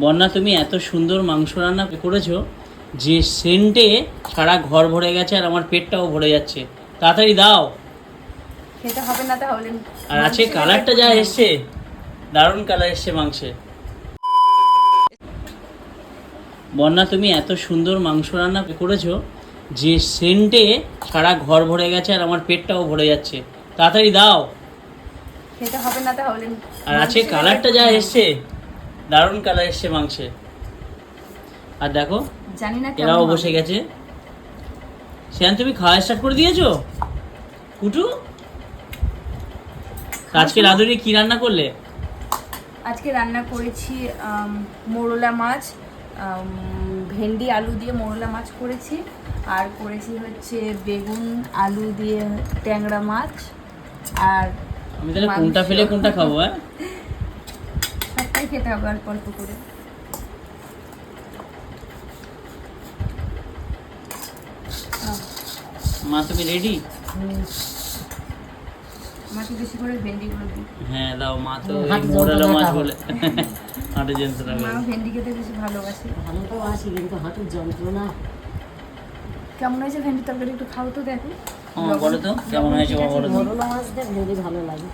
বন্যা তুমি এত সুন্দর মাংস রান্না করেছ যে সেন্টে সারা ঘর ভরে গেছে আর আমার পেটটাও ভরে যাচ্ছে। তাড়াতাড়ি দাও। খেতে হবে না তাহলে। আর আছে কালারটা যা এসছে দারুণ কালার এসছে মাংসে বন্যা তুমি এত সুন্দর মাংস রান্না করেছ যে সেন্টে সারা ঘর ভরে গেছে আর আমার পেটটাও ভরে যাচ্ছে। তাড়াতাড়ি দাও। খেতে হবে না তাহলে। আর আছে কালারটা যা এসছে। দারুণ কালার এসছে মাংসে আর দেখো জানি না এরাও বসে গেছে। শ্যান তুমি খাওয়া স্টার্ট করে দিয়েছ? কুটু? আজকে রাধুরি কি রান্না করলে? আজকে রান্না করেছি মোরলা মাছ ভেন্ডি আলু দিয়ে মোরলা মাছ করেছি। আর করেছি হচ্ছে বেগুন আলু দিয়ে ট্যাংরা মাছ। আর আমি তাহলে কোনটা ফেলে কোনটা খাব হ্যাঁ? সবটাই খেতে হবে অল্প অল্প করে। মা তুমি রেডি আমাকে বেশি করে ভেন্ডিগুলো দিই। হ্যাঁ দাও মা তো মোড়ালো মাছ বলে। হাটে যন্ত্রণা মা ভেন্ডি খেতে বেশি ভালোবাসে। ভালো তো আছি কিন্তু হাঁটুর যন্ত্রণা। কেমন হয়েছে ভেন্ডি তরকারি একটু খাও তো দেখো। হ্যাঁ বলো তো কেমন হয়েছে বলো তো। মরলা মাছটা ভেরি ভালো লাগে।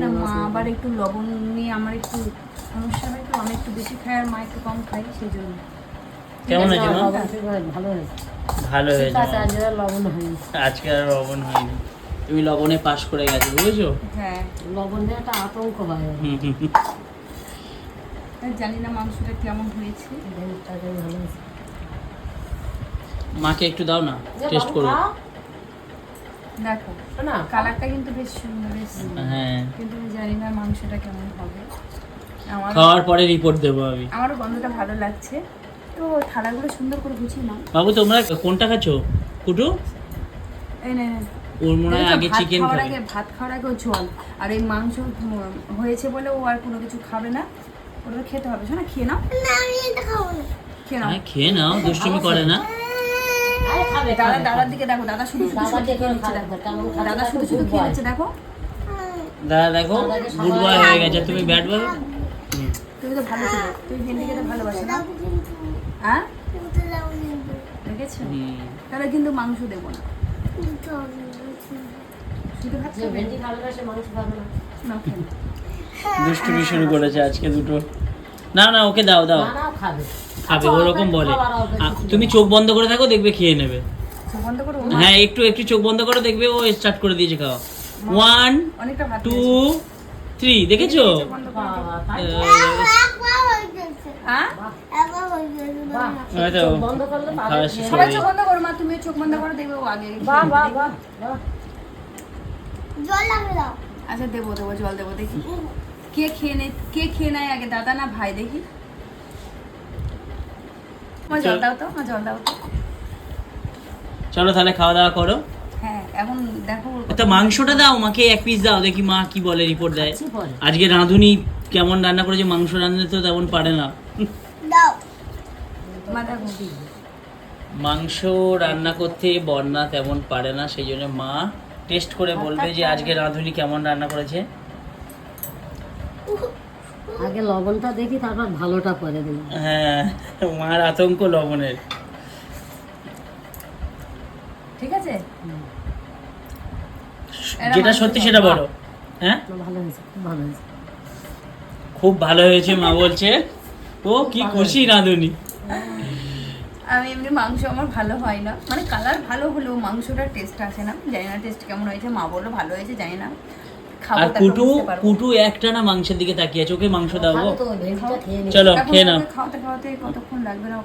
না মা আবার একটু লবণ নিয়ে আমার একটু সমস্যা হয় তো আমি একটু বেশি খাই আর মা একটু কম খাই সেই জন্য কেমন হয়েছে মা? লবণ থেকে ভালো হয়েছে। ভালো হয়েছে। আজকে আর লবণ হয়নি। আজকে আর লবণ হয়নি। তুমি লবণে পাস করে গেছো বুঝেছ? হ্যাঁ। লবণ দিয়ে একটা আতঙ্ক হয়। জানি না মাংসটা কেমন হয়েছে। ভালো হয়েছে। মাকে একটু দাও না টেস্ট করো। দেখো না কালারটা কিন্তু বেশ সুন্দর হ্যাঁ। কিন্তু আমি জানি না মাংসটা কেমন হবে। খাওয়ার পরে রিপোর্ট দেবো আমি। আমারও গন্ধটা ভালো লাগছে। তো থালাগুলো সুন্দর করে গুছিয়ে নাও। বাবু তোমরা কোনটা খাচ্ছো? কুটু? এই নে নে। ওর মনে হয় আগে চিকেন খাবে। আগে ভাত খাওয়ার আগে জল। আর এই মাংস হয়েছে বলে ও আর কোনো কিছু খাবে না। ওটা খেতে হবে। শোনা খেয়ে নাও। খেয়ে নাও। হ্যাঁ খেয়ে নাও দুষ্টুমি করে না। খাবে দাদা দাদার দিকে দেখো দাদা শুধু দাদা শুধু শুধু খেয়ে নিচ্ছে দেখো। দাদা দেখো গুড বয় হয়ে গেছে। তুমি ব্যাট বল। তুমি তো ভালো ছিল। তুমি ভালোবাসো না? হ্যাঁ দেখেছ? তাহলে কিন্তু মাংস দেবো না। দুষ্টুমি শুরু করেছে আজকে দুটো। না না ওকে দাও দাও। খাবে। ওরকম বলে। তুমি চোখ বন্ধ করে থাকো দেখবে খেয়ে নেবে। চোখ বন্ধ করো হ্যাঁ একটু একটু চোখ বন্ধ করে দেখবে ও স্টার্ট করে দিয়েছে খাওয়া। ওয়ান টু থ্রি দেখেছ? হ্যাঁ এই তো, চোখ বন্ধ করলে পাবে খাওয়া খেয়ে শেষ সবাই চোখ বন্ধ করো মা তুমি চোখ বন্ধ করো দেখবে ও আগে। বাহ বাহ বাহ বাহ। আচ্ছা দেবো দেবো জল দেবো দেখি। কে খেয়ে নে কে খেয়ে নেয় আগে? দাদা না ভাই? দেখি। জল দাও তো জল দাও তো। চলো তাহলে খাওয়া দাওয়া করো। হ্যাঁ এখন দেখো তো মাংসটা দাও মাকে এক পিস দাও দেখি মা কি বলে রিপোর্ট দেয়। আজকে রাঁধুনি কেমন রান্না করেছে মাংস রান্না তো তেমন পারে না। মাংস রান্না করতে বন্যা তেমন পারে না সেই জন্য মা টেস্ট করে বলবে যে আজকে রাঁধুনি কেমন রান্না করেছে। আগে লবণটা দেখি তারপর ভালোটা করে দিই হ্যাঁ মার আতঙ্ক লবণের। ঠিক আছে? যেটা সত্যি সেটা বলো। হ্যাঁ? ভালো হয়েছে খুব ভালো হয়েছে। খুব ভালো হয়েছে মা বলছে। ও কি খুশি রাঁধুনি। আমি এমনি মাংস আমার ভালো হয় না। মানে কালার ভালো হলেও মাংসটার টেস্ট আসে না। জানি না টেস্ট কেমন হয়েছে মা বলল ভালো হয়েছে জানি না। আর কুটু কুটু একটা না মাংসের দিকে তাকিয়ে আছে ওকে মাংস দাও চলো খেয়ে নাও। খাওয়াতে খাওয়াতে কতক্ষণ লাগবে না